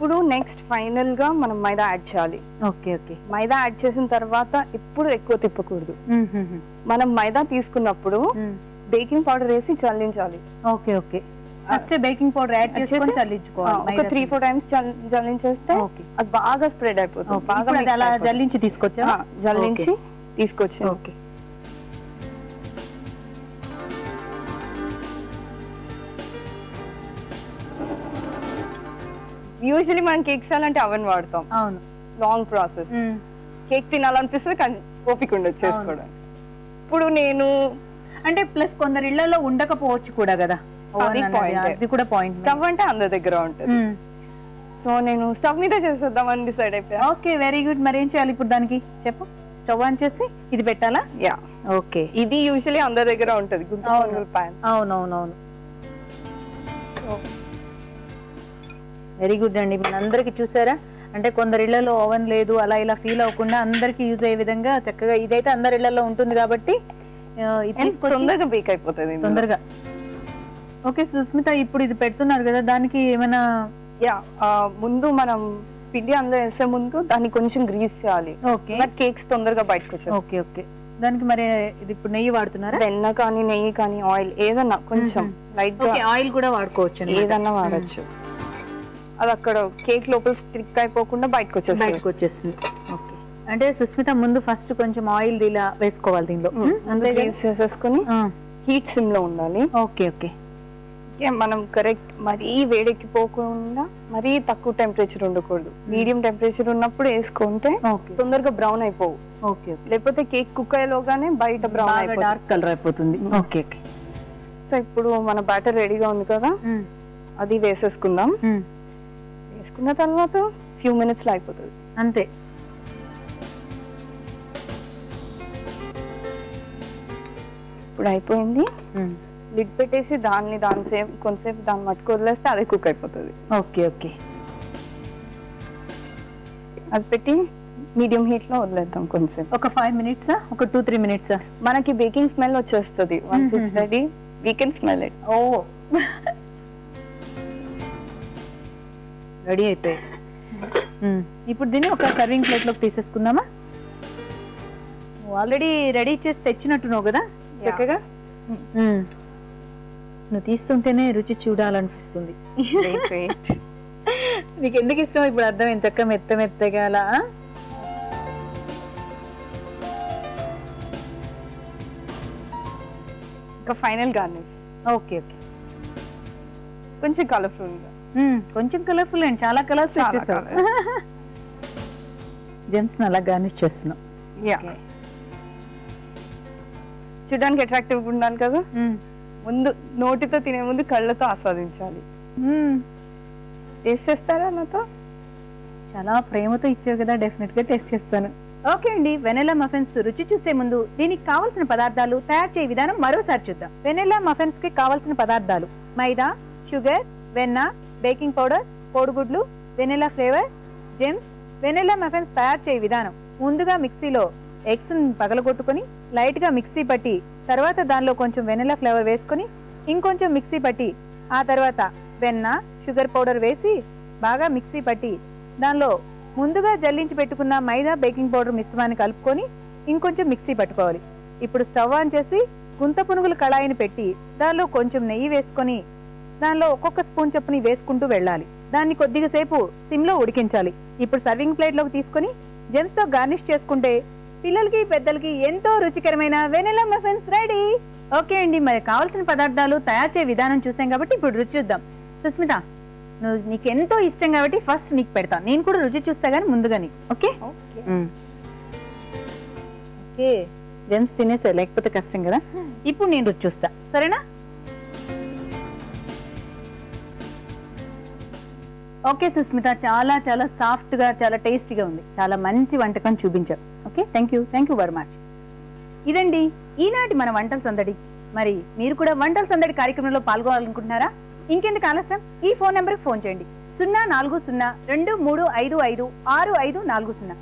ఇప్పుడు నెక్స్ట్ ఫైనల్గా మనం మైదా యాడ్ చేయాలి. ఓకే ఓకే మైదా యాడ్ చేసిన తర్వాత ఎప్పుడు ఎక్కువ తిప్పకూడదు. మనం మైదా తీసుకున్నప్పుడు బేకింగ్ పౌడర్ వేసి చల్లించాలి. Okay okay first baking powder add చేసుకొని చల్లించుకోవాలి ఒక త్రీ. ఫోర్ టైమ్స్ చల్లించేస్తే ఓకే అది బాగా స్ప్రెడ్ అయిపోతుంది. బాగా ఇప్పుడు అలా. జల్లించి తీసుకొచ్చా జల్లించి తీసుకొచ్చి ఓకే యూజువలీ మనం కేక్ చేయాలంటే అవన్ వాడతాం. అవును. లాంగ్ ప్రాసెస్ కేక్ తినాలనిపిస్తుంది కానీ ఓపిక ఉండదు చేసుకోవడానికి. ఇప్పుడు నేను అంటే ప్లస్ కొందరు ఇళ్ళలో ఉండకపోవచ్చు కూడా కదా. అది కూడా పాయింట్ స్టవ్ అంటే అందరి దగ్గర ఉంటుంది. సో నేను స్టవ్ మీద చేసేద్దామని డిసైడ్ అయిపోయా. ఓకే వెరీ గుడ్ మరి ఏం చేయాలి ఇప్పుడు దానికి? చెప్పు. స్టవ్ ఆన్ చేసి ఇది పెట్టాలా? యా ఓకే ఇది యూజువలీ అందరి దగ్గర ఉంటుంది. అవునవునవును. వెరీ గుడ్ అండి. మనందరికి చూసారా? అంటే కొందరి ఇళ్ళలో ఓవెన్ లేదు అలా ఇలా ఫీల్ అవ్వకుండా అందరికి యూజ్ అయ్యే విధంగా చక్కగా ఇదైతే అందరి ఇళ్ళలో ఉంటుంది కాబట్టి తొందరగా బేక్ అయిపోతుంది. తొందరగా. ఓకే సుస్మిత ఇప్పుడు ఇది పెడుతున్నారు కదా దానికి ఏమైనా యా ముందు మనం పిండి అందులో వేసే ముందు దాన్ని కొంచెం గ్రీస్ చేయాలి. ఓకే. కేక్స్ తొందరగా బయటకు వచ్చాయి ఓకే ఓకే. దానికి మరి ఇది ఇప్పుడు నెయ్యి వాడుతున్నారా? వెన్న కానీ నెయ్యి కానీ ఆయిల్ ఏదన్నా కొంచెం లైట్ ఆయిల్ కూడా వాడుకోవచ్చు. ఏదన్నా వాడచ్చు. అది అక్కడ కేక్ లోపల స్టిక్ అయిపోకుండా బయటకు వచ్చేస్తుంది. బయటకు వచ్చేస్తుంది. ఓకే. అంటే సుస్మిత ముందు ఫస్ట్ కొంచెం ఆయిల్ ఇలా వేసుకోవాలి దీనిలో. ఆ, హీట్ సిమ్లో ఉండాలి. Okay okay. మనం కరెక్ట్ మరీ వేడెక్కిపోకుండా మరీ తక్కువ టెంపరేచర్ ఉండకూడదు. మీడియం టెంపరేచర్ ఉన్నప్పుడు వేసుకుంటే తొందరగా బ్రౌన్ అయిపోవు. ఓకే లేకపోతే కేక్ కుక్ అయ్యేలోగానే బయట బ్రౌన్ డార్క్ కలర్ అయిపోతుంది. Okay okay. సో ఇప్పుడు మన బ్యాటర్ రెడీగా ఉంది కదా? అది వేసేసుకుందాం. వేసుకున్న తర్వాత ఫ్యూ మినిట్స్లో అయిపోతుంది. అంతే. ఇప్పుడు అయిపోయింది. లిడ్ పెట్టేసి దాన్ని దాని సేపు కొంతసేపు దాన్ని మట్టుకు వదిలేస్తే అదే కుక్ అయిపోతుంది. Okay okay. అది పెట్టి మీడియం హీట్లో వదిలేద్దాం కొంతసేపు. ఒక ఫైవ్ మినిట్సా ఒక టూ త్రీ మినిట్సా మనకి బేకింగ్ స్మెల్ వచ్చేస్తుంది. Once it's ready we can smell it oh. Ready అయిపోయాయి. ఇప్పుడు దీన్ని ఒక సర్వింగ్ ప్లేట్లోకి తీసేసుకుందామా? ఆల్రెడీ రెడీ చేసి తెచ్చినట్టున్నావు కదా చక్కగా. నువ్వు తీస్తుంటేనే రుచి చూడాలనిపిస్తుంది. నీకు ఎందుకు ఇష్టం? ఇప్పుడు అర్థమైంది. చక్క మెత్త మెత్తగా అలా? ఇంకా ఫైనల్ గార్నిష్ ఓకే ఓకే కొంచెం కలర్ఫుల్గా. మ్మ్. కొంచెం కలర్ఫుల్ అండి చాలా కలర్స్ colours. జెమ్స్ అలా గార్నిష్ చేస్తున్నాం చూడడానికి అట్రాక్టివ్ ఉండాలి కదా. ముందు నోటితో తినే ముందు కళ్ళతో ఆస్వాదించాలి. టేస్ట్ చేస్తారా నాతో? చాలా ప్రేమతో ఇచ్చావు కదా డెఫినెట్గా టేస్ట్ చేస్తాను. ఓకే అండి వెనెలా మఫిన్స్ రుచి చూసే ముందు దీనికి కావలసిన పదార్థాలు తయారు చేయ విధానం మరోసారి చూద్దాం. వెనెలా మఫిన్స్కి కావలసిన పదార్థాలు మైదా షుగర్ వెన్న బేకింగ్ పౌడర్ కోడిగుడ్లు vanilla flavour gems vanilla muffins తయారు చేయ విధానం. ముందుగా మిక్సీలో ఎగ్స్ని పగలగొట్టుకొని లైట్గా మిక్సీ పట్టి తర్వాత దానిలో కొంచెం వెనెలా ఫ్లేవర్ వేసుకొని ఇంకొంచెం మిక్సీ పట్టి ఆ తర్వాత వెన్న షుగర్ పౌడర్ వేసి బాగా మిక్సీ పట్టి దానిలో ముందుగా జల్లించి పెట్టుకున్న మైదా బేకింగ్ పౌడర్ మిశ్రమాన్ని కలుపుకొని ఇంకొంచెం మిక్సీ పట్టుకోవాలి. ఇప్పుడు స్టవ్ ఆన్ చేసి గుంత పునుగుల కళాయిని పెట్టి దానిలో కొంచెం నెయ్యి వేసుకొని దానిలో ఒక్కొక్క స్పూన్ చొప్పున వేసుకుంటూ వెళ్ళాలి. దాన్ని కొద్దిగా సేపు సిమ్లో ఉడికించాలి. ఇప్పుడు సర్వింగ్ ప్లేట్లోకి తీసుకొని జెమ్స్తో గార్నిష్ చేసుకుంటే పిల్లలకి పెద్దలకి ఎంతో రుచికరమైన వెనిలా మఫిన్స్ రెడీ. ఓకే అండి మరి కావాల్సిన పదార్థాలు తయారు చేసే విధానం చూసాం కాబట్టి ఇప్పుడు రుచి చూద్దాం. సుస్మిత నువ్వు నీకు ఎంతో ఇష్టం కాబట్టి ఫస్ట్ నీకు పెడతా. నేను కూడా రుచి చూస్తా గానీ ముందుగా నీకు ఓకే. Okay okay. జెమ్స్ తినేసా లేకపోతే కష్టం కదా? ఇప్పుడు నేను రుచి చూస్తా. సరేనా? ఓకే సుస్మిత. చాలా చాలా సాఫ్ట్గా చాలా టేస్టీగా ఉంది. చాలా మంచి వంటకం చూపించావు. Okay thank you thank you very much. ఇదండి ఈనాటి మన వంటల సందడి. మరి మీరు కూడా వంటల సందడి కార్యక్రమంలో పాల్గొనాలనుకుంటున్నారా? ఇంకెందుకు ఆలస్యం? ఈ ఫోన్ నెంబర్కి ఫోన్ చేయండి. సున్నా నాలుగు సున్నా రెండు మూడు ఐదు ఐదు ఆరు ఐదు నాలుగు సున్నా.